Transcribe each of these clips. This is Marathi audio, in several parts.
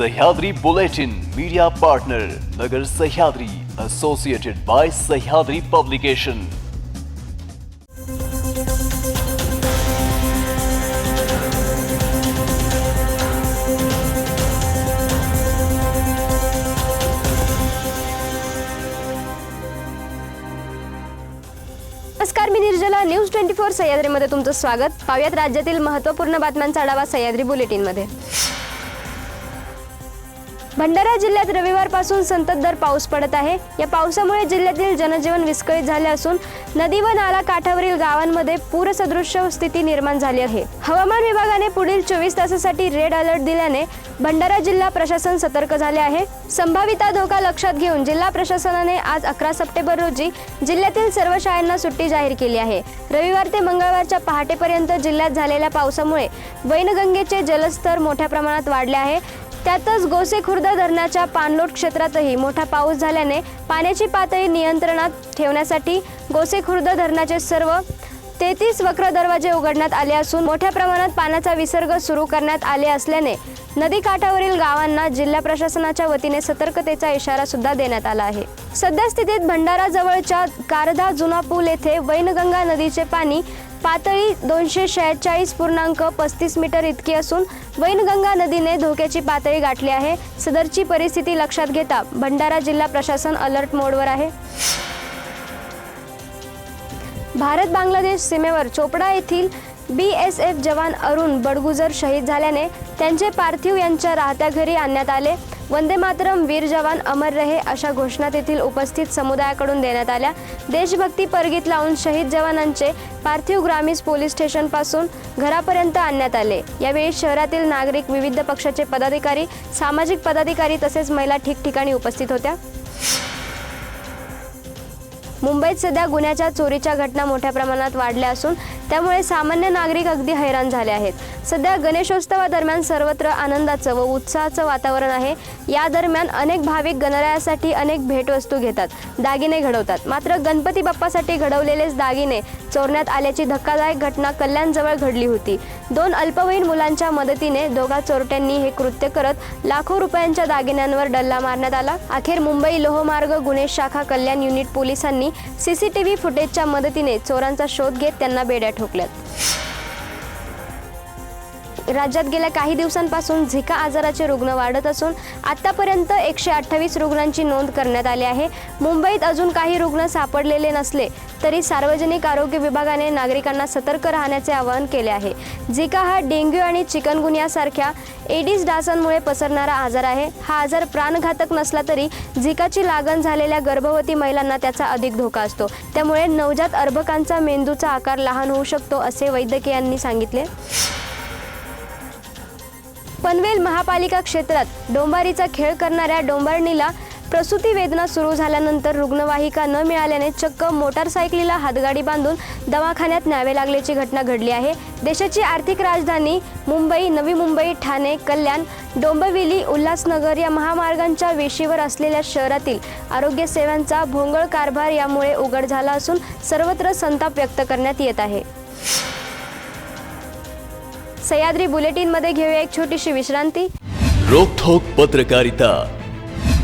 Sahyadri Bulletin media partner Nagar Sahyadri associated by Sahyadri publication नमस्कार मी निर्जला. न्यूज ट्वेंटी फोर सह्याद्रीमध्ये तुमचं स्वागत. पाहुयात राज्यातील महत्त्वपूर्ण बातम्यांचा आढावा सह्याद्री बुलेटिनमध्ये. भंडारा जिल्ह्यात रविवारपासून संततधार पाऊस पडत आहे. या पावसामुळे जिल्ह्यातील जनजीवन विस्कळीत झाले असून नदी व नाला काठावरील गावांमध्ये पूरसदृश्य स्थिती निर्माण झाली आहे. हवामान विभागाने पुढील चोवीस तासासाठी रेड अलर्ट दिल्याने भंडारा जिल्हा प्रशासन सतर्क झाले आहे. संभावित धोका लक्षात घेऊन जिल्हा प्रशासनाने आज अकरा सप्टेंबर रोजी जिल्ह्यातील सर्व शाळांना सुट्टी जाहीर केली आहे. रविवार ते मंगळवारच्या पहाटेपर्यंत जिल्ह्यात झालेल्या पावसामुळे वैनगंगेचे जलस्तर मोठ्या प्रमाणात वाढले आहे. त्यातच गोसेखुर्द धरणाच्या पाणलोट क्षेत्रातही मोठा पाऊस झाल्याने पाण्याची पातळी नियंत्रणात ठेवण्यासाठी गोसेखुर्द धरणाचे सर्व तेहतीस वक्र दरवाजे उघडण्यात आले असून मोठ्या प्रमाणात पाण्याचा विसर्ग सुरू करण्यात आले असल्याने नदी काठावरील गावांना जिल्हा प्रशासनाच्या वतीने सतर्कतेचा इशारा सुद्धा देण्यात आला आहे. सध्या स्थितीत भंडारा जवळच्या कारधा जुना पूल येथे वैनगंगा नदीचे पाणी पातळी दोनशे शेहेचाळीस पूर्णांक पस्तीस मीटर इतकी असून वैनगंगा नदीने धोक्याची पातळी गाठली आहे. सदरची परिस्थिती लक्षात घेता भंडारा जिल्हा प्रशासन अलर्ट मोडवर आहे. भारत बांगलादेश सीमेवर चोपडा येथील बी एस एफ जवान अरुण बडगुजर शहीद झाल्याने त्यांचे पार्थिव यांच्या राहत्या घरी आणण्यात आले. वंदे मातरम वीर जवान अमर रहे अशा घोषणा तेथील उपस्थित समुदायाकडून देण्यात आल्या. देशभक्ती परगीत लावून शहीद जवानांचे पार्थिव ग्रामीस पोलीस स्टेशनपासून घरापर्यंत आणण्यात आले. यावेळी शहरातील नागरिक विविध पक्षाचे पदाधिकारी सामाजिक पदाधिकारी तसेच महिला ठिकठिकाणी उपस्थित होत्या. मुंबईत सध्या गुन्ह्याच्या चोरीच्या घटना मोठ्या प्रमाणात वाढल्या असून त्यामुळे सामान्य नागरिक अगदी हैराण झाले आहेत. सध्या गणेशोत्सवादरम्यान सर्वत्र आनंदाचं व उत्साहाचं वातावरण आहे. या दरम्यान अनेक भाविक गणरायासाठी अनेक भेटवस्तू घेतात. दागिने घडवतात. मात्र गणपती बाप्पासाठी घडवलेलेच दागिने चोरण्यात आल्याची धक्कादायक घटना कल्याणजवळ घडली होती. दोन अल्पवयीन मुलांच्या मदतीने दोघा चोरट्यांनी हे कृत्य करत लाखो रुपयांच्या दागिन्यांवर डल्ला मारण्यात आला. अखेर मुंबई लोहमार्ग गुन्हे शाखा कल्याण युनिट पोलिसांनी सीसीटीव्ही फुटेजच्या मदतीने चोरांचा शोध घेत त्यांना बेड्या ठोकल्यात. राज्यात गेल्या काही दिवसांपासून झिका आजाराचे रुग्ण वाढत असून आतापर्यंत एकशे अठ्ठावीस रुग्णांची नोंद करण्यात आली आहे. मुंबईत अजून काही रुग्ण सापडलेले नसले तरी सार्वजनिक आरोग्य विभागाने नागरिकांना सतर्क राहण्याचे आवाहन केले आहे. झिका हा डेंग्यू आणि चिकनगुनियासारख्या एडिस डासांमुळे पसरणारा आजार आहे. हा आजार प्राणघातक नसला तरी झिकाची लागण झालेल्या गर्भवती महिलांना त्याचा अधिक धोका असतो. त्यामुळे नवजात अर्भकांचा मेंदूचा आकार लहान होऊ शकतो असे वैद्यकीयांनी सांगितले. पनवेल महापालिका क्षेत्रात डोंबारीचा खेळ करणाऱ्या डोंबारणीला प्रसूती वेदना सुरू झाल्यानंतर रुग्णवाहिका न मिळाल्याने चक्क मोटारसायकलीला हातगाडी बांधून दवाखान्यात न्यावे लागल्याची घटना घडली आहे. देशाची आर्थिक राजधानी मुंबई नवी मुंबई ठाणे कल्याण डोंबिवली उल्हासनगर या महामार्गांच्या वेशीवर असलेल्या शहरातील आरोग्य सेवांचा भोंगळ कारभार यामुळे उघड झाला असून सर्वत्र संताप व्यक्त करण्यात येत आहे. सह्याद्री बुलेटिनमध्ये घेऊया एक छोटीशी विश्रांती. रोखोक पत्रकारिता.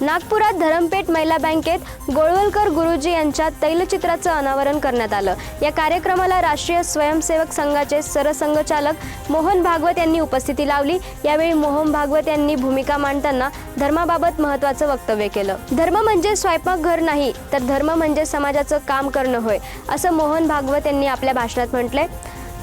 नागपुरात धरमपेठ महिला बँकेत गोळवलकर गुरुजी यांच्या तैलचित्राचं अनावरण करण्यात आलं. या कार्यक्रमाला राष्ट्रीय स्वयंसेवक संघाचे सरसंघचालक मोहन भागवत यांनी उपस्थिती लावली. यावेळी मोहन भागवत यांनी भूमिका मांडताना धर्माबाबत महत्त्वाचं वक्तव्य केलं. धर्म म्हणजे स्वयंपाकघर नाही तर धर्म म्हणजे समाजाचं काम करणं होय असं मोहन भागवत यांनी आपल्या भाषणात म्हटलंय.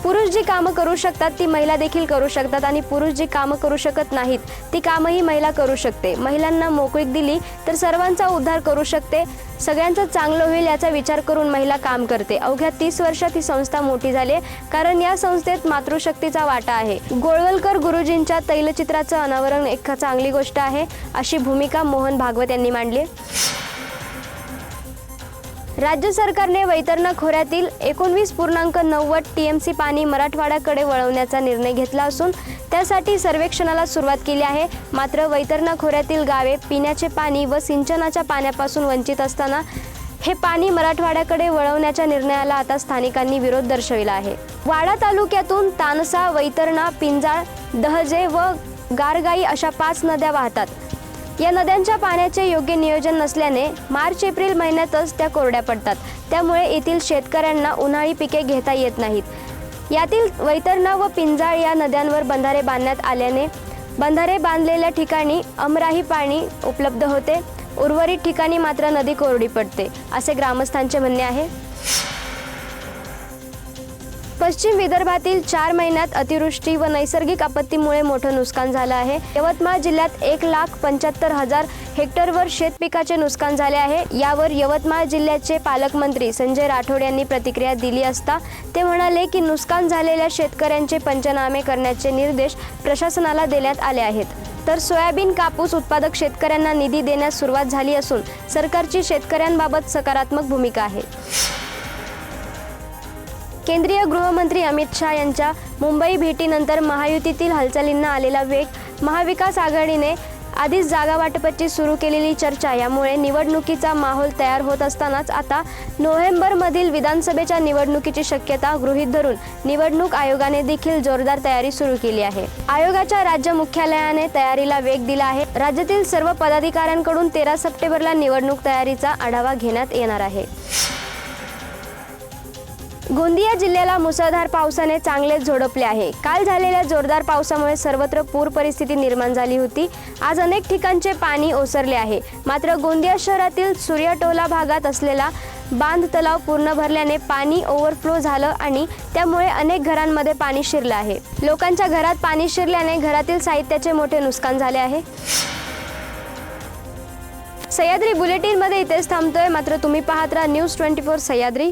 पुरुष जी कामं करू शकतात ती महिला देखील करू शकतात आणि पुरुष जी कामं करू शकत नाहीत ती कामंही महिला करू शकते. महिलांना मोकळीक दिली तर सर्वांचा उद्धार करू शकते. सगळ्यांचं चांगलं होईल याचा विचार करून महिला काम करते. अवघ्या तीस वर्षात ही संस्था मोठी झाली कारण या संस्थेत मातृशक्तीचा वाटा आहे. गोळवलकर गुरुजींच्या तैलचित्राचं अनावरण एक चांगली गोष्ट आहे अशी भूमिका मोहन भागवत यांनी मांडली राज्य सरकारने वैतरणा खोऱ्यातील एकोणवीस पूर्णांक नव्वद टी एम सी पाणी मराठवाड्याकडे वळवण्याचा निर्णय घेतला असून त्यासाठी सर्वेक्षणाला सुरुवात केली आहे. मात्र वैतरणा खोऱ्यातील गावे पिण्याचे पाणी व सिंचनाच्या पाण्यापासून वंचित असताना हे पाणी मराठवाड्याकडे वळवण्याच्या निर्णयाला आता स्थानिकांनी विरोध दर्शविला आहे. वाडा तालुक्यातून तानसा वैतरणा पिंजाळ दहजे व गारगाई अशा पाच नद्या वाहतात. या नद्यांच्या पाण्याचे योग्य नियोजन नसल्याने मार्च एप्रिल महिन्यातच त्या कोरड्या पडतात. त्यामुळे येथील शेतकऱ्यांना उन्हाळी पिके घेता येत नाहीत. यातील वैतरणा व पिंजाळ या नद्यांवर बंधारे बांधण्यात आल्याने बंधारे बांधलेल्या ठिकाणी अमराही पाणी उपलब्ध होते. उर्वरित ठिकाणी मात्र नदी कोरडी पडते असे ग्रामस्थांचे म्हणणे आहे. पश्चिम विदर्भातील चार महिन्यात अतिवृष्टी व नैसर्गिक आपत्तीमुळे मोठं नुकसान झालं आहे. यवतमाळ जिल्ह्यात एक लाख पंच्याहत्तर हजार हेक्टरवर शेतपिकाचे नुकसान झाले आहे. यावर यवतमाळ जिल्ह्याचे पालकमंत्री संजय राठोड यांनी प्रतिक्रिया दिली असता ते म्हणाले की नुकसान झालेल्या शेतकऱ्यांचे पंचनामे करण्याचे निर्देश प्रशासनाला देण्यात आले आहेत. तर सोयाबीन कापूस उत्पादक शेतकऱ्यांना निधी देण्यास सुरुवात झाली असून सरकारची शेतकऱ्यांबाबत सकारात्मक भूमिका आहे. केंद्रीय गृहमंत्री अमित शहा यांच्या मुंबई भेटीनंतर महायुतीतील हालचालींना आलेला वेग महाविकास आघाडीने आधीच जागा वाटपाची सुरू केलेली चर्चा यामुळे निवडणुकीचा माहोल तयार होत असतानाच आता नोव्हेंबरमधील विधानसभेच्या निवडणुकीची शक्यता गृहीत धरून निवडणूक आयोगाने देखील जोरदार तयारी सुरू केली आहे. आयोगाच्या राज्य मुख्यालयाने तयारीला वेग दिला आहे. राज्यातील सर्व पदाधिकाऱ्यांकडून तेरा सप्टेंबरला निवडणूक तयारीचा आढावा घेण्यात येणार आहे. गोंदिया जिल्ह्याला मुसळधार पावसाने चांगलेच झोडपले आहे. काल झालेल्या जोरदार पावसामुळे सर्वत्र पूर परिस्थिती निर्माण झाली होती. आज अनेक ठिकाणचे पाणी ओसरले आहे. मात्र गोंदिया शहरातील सूर्यटोला भागात असलेला बांध तलाव पूर्ण भरल्याने पाणी ओव्हरफ्लो झालं आणि त्यामुळे अनेक घरांमध्ये पाणी शिरलं आहे. लोकांच्या घरात पाणी शिरल्याने घरातील साहित्याचे मोठे नुकसान झाले आहे. सह्याद्री बुलेटिनमध्ये इथेच थांबतोय. मात्र तुम्ही पाहत राहा न्यूज ट्वेंटी फोर सह्याद्री.